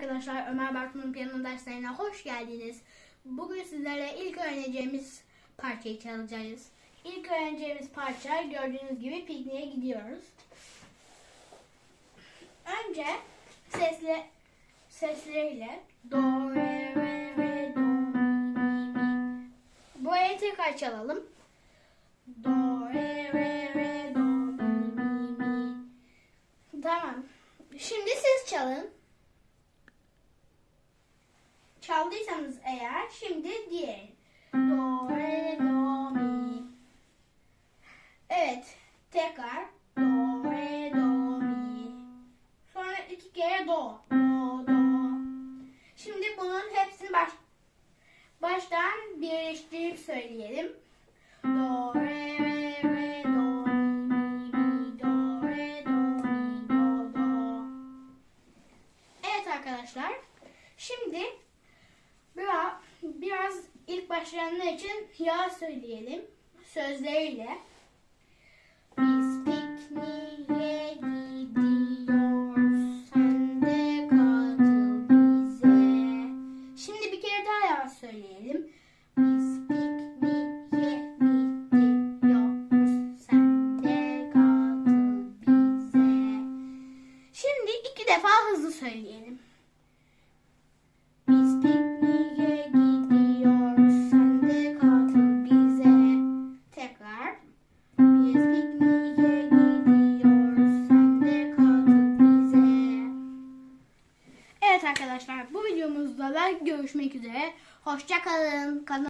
arkadaşlar, Ömer Bartın'ın piyano derslerine hoş geldiniz. Bugün sizlere ilk öğreneceğimiz parçayı çalacağız. İlk öğreneceğimiz parça gördüğünüz gibi pikniğe gidiyoruz. Önce sesle sesleriyle do re re re do mi mi mi. Burayı tekrar çalalım. Do re re re do mi mi mi. Tamam. Şimdi siz çalın. Çaldıysanız eğer şimdi diğer. Do, re, do, mi. Evet. Tekrar. Do, re, do, mi. Sonra iki kere do. Do, do. Şimdi bunun hepsini baş, baştan birleştirip söyleyelim. Do, re, re, re, do, mi, mi, do, re, do, mi, do, do. Evet arkadaşlar. Şimdi biraz ilk başlayanlar için ya söyleyelim sözleriyle. Biz pikniğe gidiyoruz. Sen de katıl bize. Şimdi bir kere daha ya söyleyelim. Biz pikniğe gidiyoruz. Sen de katıl bize. Şimdi iki defa hızlı söyleyelim. Arkadaşlar bu videomuzda da görüşmek üzere. Hoşçakalın.